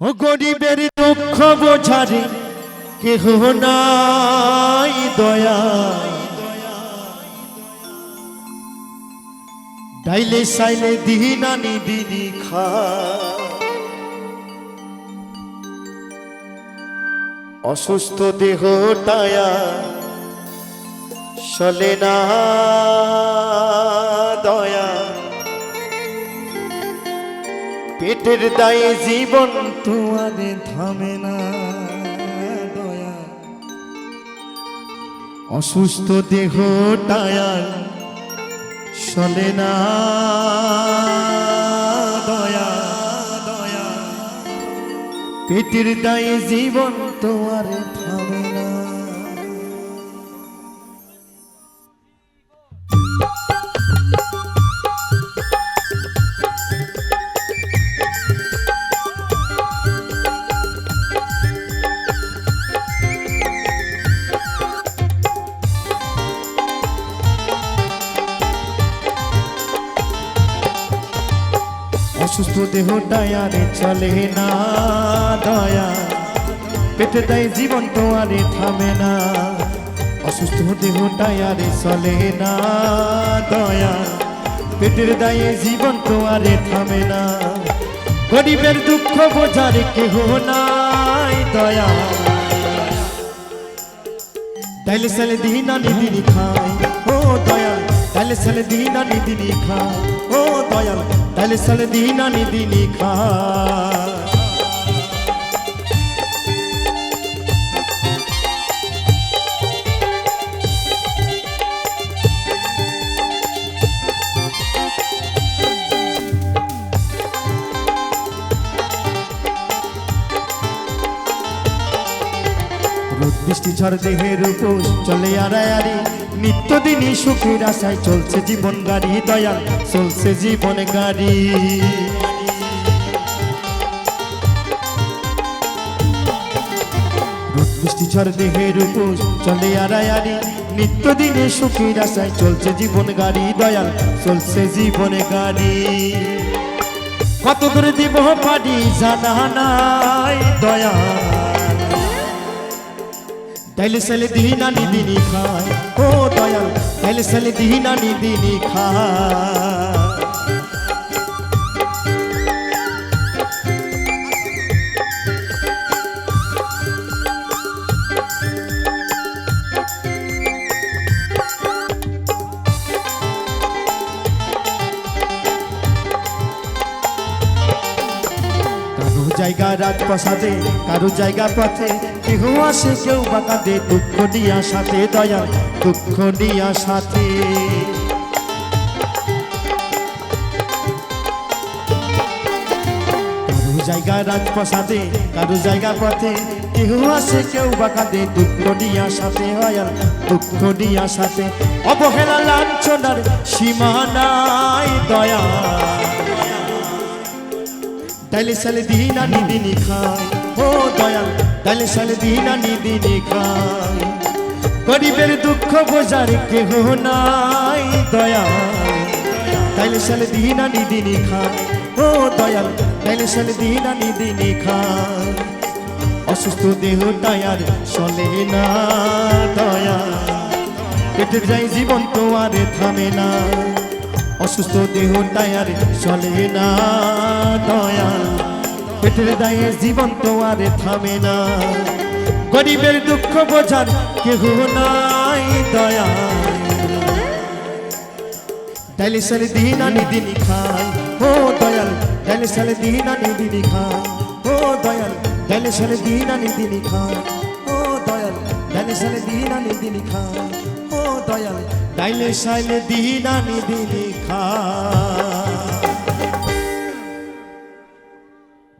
ও গরিবের দুঃখ বোঝারে, কেহ নাই দয়া। ডাইলে সাইলে দিনানি দিদি খা। অসুস্থ দেহ টায়া, চলে না। পেটের দায়ে জীবন তোমারে থামে না, দয়া। অসুস্থ দেহ টায়ার চলে না, দয়া দয়া। পেটের দায়ে জীবন তোমারে থামে না। অসুস্থ দেহটায় আরে চলে না, দয়া। পেটে দেয় জীবন তো আরে থামে না। অসুস্থ দেহটায় আরে চলে না, দয়া। পেটের দায়ে জীবন তো আরে থামে না। গরিবের দুঃখ বোঝার কেহ নাই, দয়া। তাইলে সালে দিনা নিদিনি খায়, ও দয়াল। তাইলে সালে দিনা নিদিনি খায়, ও দয়াল। তাইলে সালে দিনা নিদিনি খায় রোদ বৃষ্টি ঝড় দেহের উপর চলে আড়ায়ারি নিত্যদিনই সুখের আশায় চলছে জীবন গাড়ি, দয়াল চলছে জীবন গাড়ি। বৃষ্টি, ঝড়, দেহের উপর চলে আড়ায়ারি নিত্যদিনে সুখের আশায় চলছে জীবন গাড়ি, দয়াল চলছে জীবন গাড়ি। কত দূরে দিব পারি, জানা নাই, দয়াল। তাইলে সালে দিনা নিদিনি খায়। ও দয়াল তাইলে সালে দিনা নিদিনি খায়। জায়গা রাজপ্রাসাদে, কারও জায়গা পথে কেহ আসে, কেউ বাঁকা দে দুঃখ দিয়া সাথে, দয়া, দুঃখ দিয়া সাথে। জায়গা রাজপ্রাসাদে, কারও জায়গা পথে কেহ আসে, কেউ বাঁকা দে দুঃখ দিয়া সাথে হয়াল দুঃখ দিয়া সাথে। অবহেলা, লাঞ্ছনার সীমা নাই দয়া। তাইলে সালে দিনা নিদিনি খায় ও দয়াল, তাইলে সালে দিনা নিদিনি খায় গরিবের দুঃখ বোঝার কেহ নাই, দয়াল। তাইলে সালে দিনা নিদিনি খায় ও দয়াল, তাইলে সালে দিনা নিদিনি খায় অসুস্থ দেহ টায়ার চলে না, দয়াল। পেটের যাই জীবন তো আর থামে না। অসুস্থ দেহ টায়ার চলে না দয়া পেটের দায়ে জীবন তো আর থামে না। গরিবের দুঃখ বোঝার কেহ নাই দয়া তাইলে সালে দিনা নিদিনি খায় ও দয়াল তাইলে সালে দিনা নিদিনি খায় ও দয়াল তাইলে সালে দিনা নিদিনি খায় ও দয়াল তাইলে সালে দিনা নিদিনি খায় ও দয়াল তাইলে সাইলে দিন আনি নিদিনি খায়